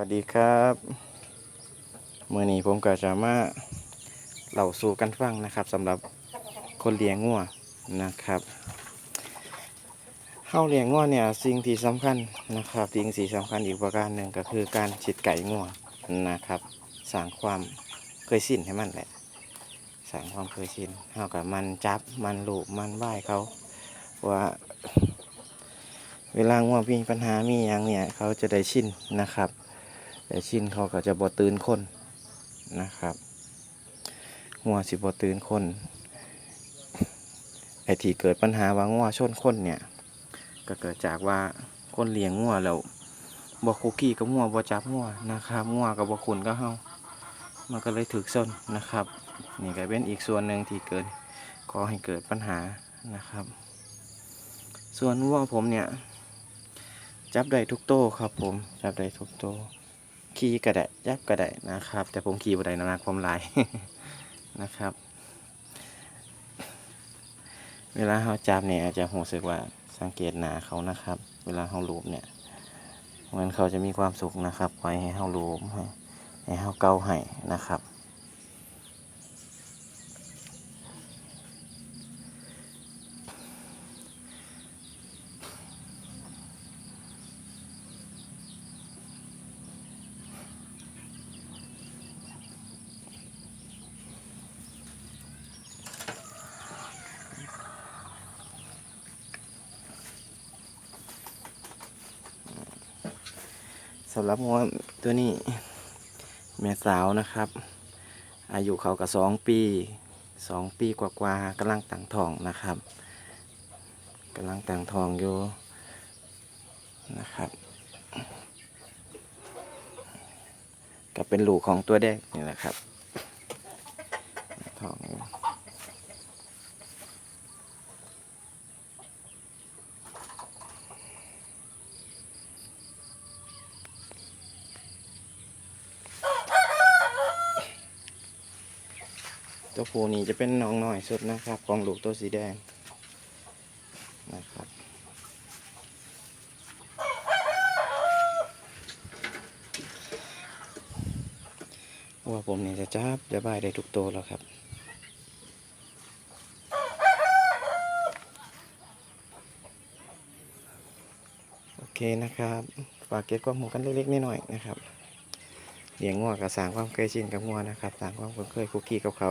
วัสดีครับมื่อนี้ผมก็จะมาเล่าสู่กันฟังนะครับสำหรับคนเลี้ยงงัวนะครับเข้าเลี้ยงงัวเนี่ยสิ่งที่สำคัญนะครับสิ่งที่สำคัญอีกประการหนึ่งก็คือการฉีดไก่งัวนะครับสร้างความเคยชินให้มันแหละสร้างความเคยชินเท่ากับมันจับมันลูบมันไหว้เขาว่าเวลาง่วงมีปัญหามีอย่างเนี่ยเขาจะได้ชินนะครับ แต่ชินเขาก็จะบ่ตื่นคนนะครับงัวสิบ่ตื่นคนไอ้ที่เกิดปัญหาว่างัวชนคนเนี่ย ก็เกิดจากว่าคนเลี้ยงงัวแล้วบ่คุกกี้กับงัวบ่จับงัวนะครับงัวกับบ่ขุนก็เฮามันก็เลยถึกซนนะครับ นี่ก็เป็นอีกส่วนหนึ่งที่เกิดขอให้เกิดปัญหานะครับ ส่วนวัวผมเนี่ย จับได้ทุกโตครับผม จับได้ทุกโต ขี่ก็ได้ยับก็ได้นะครับ แต่ผมขี่บ่ได้น้ำหนักผมลายนะครับ เวลาเขาจับเนี่ยจะหูสึกว่าสังเกตหนาเขานะครับ เวลาเขาลูบเนี่ยเหมือนเขาจะมีความสุขนะครับไว้ให้เขาลูบให้ให้เขาเกาให้นะครับ สำหรับงัวตัวนี้ แม่สาวนะครับ อายุเขากับสองปีสองปีกว่าๆกำลังตั้งทองนะครับกำลังตั้งทองอยู่นะครับ ก็เป็นลูกของตัวแดกนี่แหละครับทองอยู่ ตัวผู้นี้จะเป็นน้องน้อยสุดนะครับ ของลูกตัวสีแดงนะครับว่าผมเนี่ยจะจับจะบายได้ทุกตัวแล้วครับ โอเคนะครับฝากเก็บความหมูกันเล็กๆน้อยนะครับเลี้ยงงัวกับสางความเคยชินกับงัวนะครับสางความคุ้นเคยคุกกี้กับเขา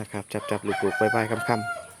นะครับ จับจับหลุกหลุกใบใบคำคำ